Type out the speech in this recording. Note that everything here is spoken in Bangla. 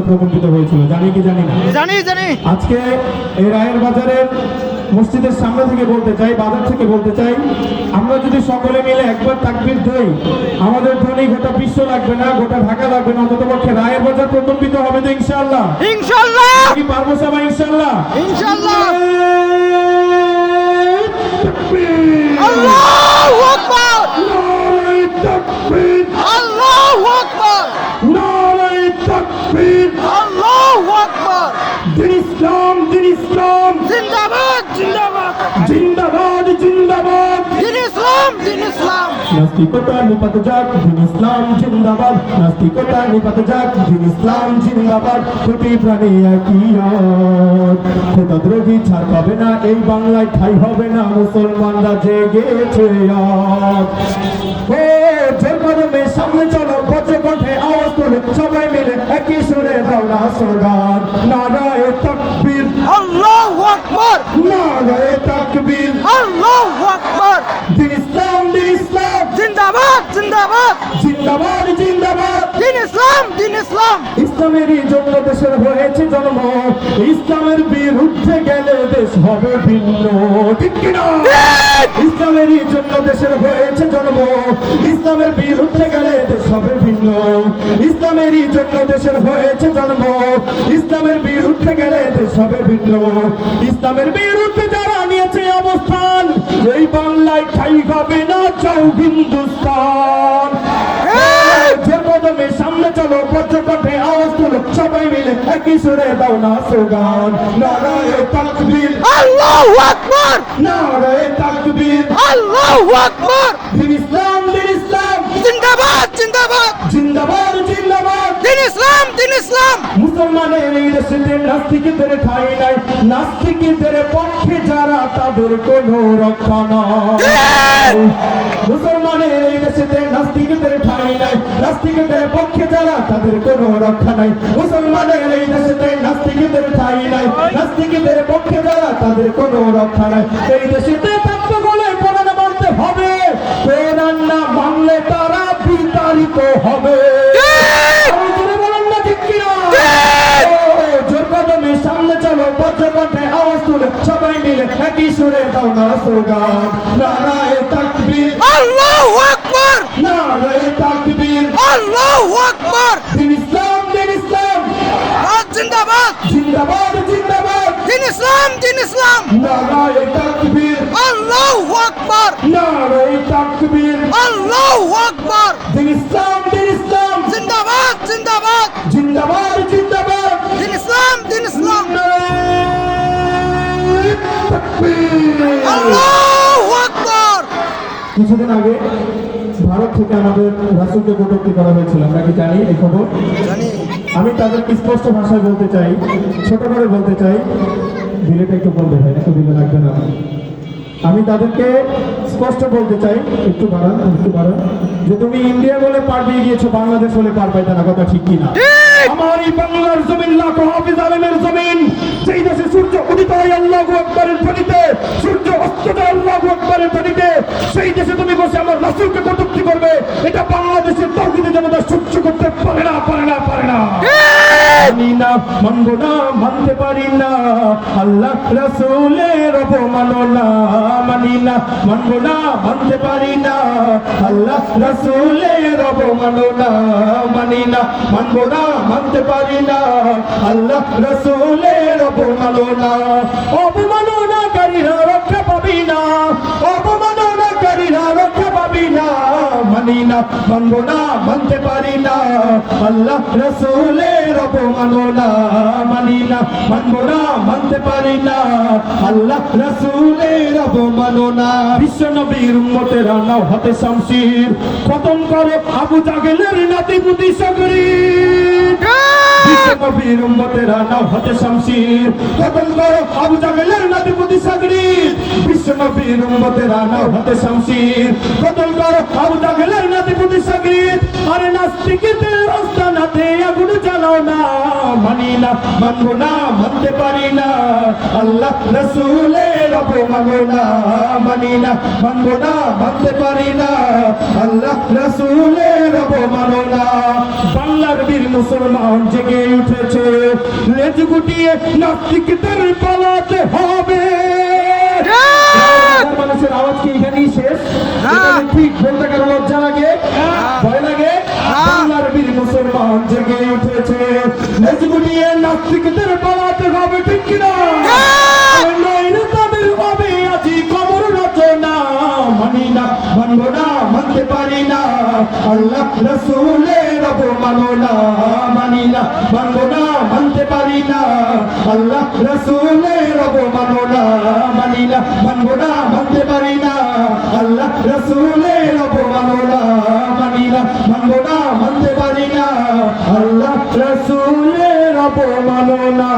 প্রকম্পিত হয়েছিল। জানি কি জানি না। জানি জানি। আজকে এই রায়ের বাজারের মসজিদের সামনে থেকে বলতে চাই বাজার থেকে বলতে চাই আমরা যদি সকলে মিলে একবার তাকবির দেই আমাদের ধ্বনি গোটা বিশ্ব লাগবে না গোটা ঢাকা লাগবে না অন্তত পক্ষে রায়ের বাজার প্রকম্পিত হবে তো ইনশাআল্লাহ। ইনশাল্লাহ কি পারব সবাই ইনশাআল্লাহ? ইনশাল্লাহ তাকবীর! আল্লাহু আকবার নারায়ে তাকবীর! আল্লাহু আকবার নারায়ে তাকবীর! আল্লাহু আকবার দিন ইসলাম। জিন্দাবাদ। জিন্দাবাদ। জিন্দাবাদ। জিন্দাবাদ। দিন ইসলাম দিন ইসলাম। নাস্তিকতা নিপাত যাক দিন ইসলাম জিন্দাবাদ। নাস্তিকতা নিপাত যাক দিন ইসলাম জিন্দাবাদ। প্রাণী একই। খোদাদ্রোহী ছাড় পাবে না এই বাংলায় ঠাই হবে না। মুসলমানরা জেগেছে। তাকবীর আল্লাহু আকবার দিন ইসলাম দিন ইসলাম জিন্দাবাদ জিন্দাবাদ জিন্দাবাদ জিন্দাবাদ দিন ইসলাম দিন ইসলাম। ইসলামেরই জন্য দেশের হয়েছে জন্ম। ইসলামের বিরুদ্ধে গেলে দেশ হবে ভিন্ন। ঠিক কিনা? ইসলামেরই জন্য দেশের হয়েছে জন্ম। ইসলামের বিরুদ্ধে গেলে দেশ হবে ভিন্ন। ইসলামেরই জন্য দেশের হয়েছে জন্ম। ইসলামের বিরুদ্ধে গেলে দেশ হবে ভিন্ন। ইসলামের বিরুদ্ধে যারা নিয়েছে অবস্থান এই বাংলায় ঠাই হবে না চাও হিন্দুস্তান। চলো পর্যটকে আওয়াজ তুলো সবাই মিলে একই সুরে দাও না সুগান নারায়ে তাকবীর। আল্লাহু আকবার! নারায়ে তাকবীর। আল্লাহু আকবার! ইসলাম দিন জিন্দাবাদ। জিন্দাবাদ। জিন্দাবাদ জিন্দাবাদ। দিন ইসলাম দিন ইসলাম। মুসলমানের এই দেশে নাস্তিকদের ঠাই নাই। নাস্তিকদের পক্ষে যারা তাদের কোনো রক্ষা নাই। মুসলমানের এই দেশে নাস্তিকদের ঠাই নাই। নাস্তিকদের পক্ষে যারা তাদের কোনো রক্ষা নাই। মুসলমানের এই দেশে নাস্তিকদের ঠাই নাই। নাস্তিকদের পক্ষে যারা তাদের কোনো রক্ষা নাই। এই দেশেতে সবাই মিলে একই সুরে দাও না স্লোগান নারায়ে তাকবীর। আল্লাহু আকবার! নারায়ে তাকবীর। আল্লাহু আকবার! দিন ইসলাম দিন ইসলাম। জিন্দাবাদ! জিন্দাবাদ জিন্দাবাদ। দিন ইসলাম দিন ইসলাম! নারায়ে তাকবীর। আল্লাহু আকবার! নারায়ে তাকবীর। আল্লাহু আকবার! দিন ইসলাম কিছুদিন আগে ভারত থেকে আমাদের রাসুলকে কটূক্তি করা হয়েছিল আমরা কি জানি এই খবর? আমি তাদের স্পষ্ট ভাষায় বলতে চাই ছোট করে বলতে চাই দিলেটা একটু বলতে হয় একটু দিলে লাগবে না। আমি তাদেরকে স্পষ্ট বলতে চাই একটু বাড়ান একটু বাড়ান যে তুমি ইন্ডিয়া বলে পার পেয়ে গিয়েছো বাংলাদেশ বলে পার পাইতে না কথা ঠিক কিনা? আমার এই বাংলার জমিন লাখো হাফিজ আলমের জমিন। আকবরের ধ্বনিতে, সেই দেশে তুমি বসে আমার রাসুলকে কটূক্তি করবে। এটা বাংলাদেশের তৌহিদে জনতা সহ্য করতে পারে না পারে না পারে না। মানি না মানবো না, মানতে পারি না। আল্লাহ রাসূলের অপমাননা। মানি না মানবো না, মানতে পারি না। আল্লাহ রাসূলের অপমাননা। মানি না মানবো না, মানতে পারি না। আল্লাহ রাসূলের অপমাননা। অপমাননাকারীরা মানবো না, মানতে পারি না। আল্লাহ রসুলের অপমাননা মানি না। মানবো না, মানতে পারি না। আল্লাহ রসুলের অপমাননা বিশ্ব নবীর উম্মতেরা নাও হাতে শামশির খতম করো আবু জাগেলের নাতি পুতি সকরি বিশ্বকবির উম্মতেরা নাও হাতে শামশির খতম করো আবু জাগেলের নাতি পুতি সকরি বিশ্বনবীর উম্মতেরা নাও হাতে শামশির খতম করো আবু জাগেলের নাতি পুতি সকরি। আরে নাস্তিকদের রাস্তা নাতে আগুন জ্বালাও না। মানি না, মানবো না, মানতে পারি না। আল্লাহ রসুলের অপমানো না। মানি না, মানবো না, মানতে পারি না। আল্লাহ রসুলের অপমানো না। বাংলার বীর মুসলমান জেগে উঠেছে। লেজ গুটিয়ে নাস্তিকদের পালাতে হবে। বাংলার মানুষের আওয়াজ কি এখানেই শেষ? এখানে ঠিক বলতে কারও লজ্জা লাগে। ভয় লাগে। বাংলার বীর মুসলমান জেগে উঠেছে। লেজ গুটিয়ে নাস্তিকদের পালাতে হবে ঠিক কিনা? তাদের হবে আজি কবর রচনা। মানি না মানবো না মানতে পারি না। আল্লাহ রসুলের অবমাননা মানি না মানবো না পারি না। আল্লাহ রসুলের অবমাননা মানি না মানবো না, মানতে পারি না। আল্লাহ রসুলের অবমাননা মানি না মানবো না, মানতে পারি না। আল্লাহ রসুলের অবমাননা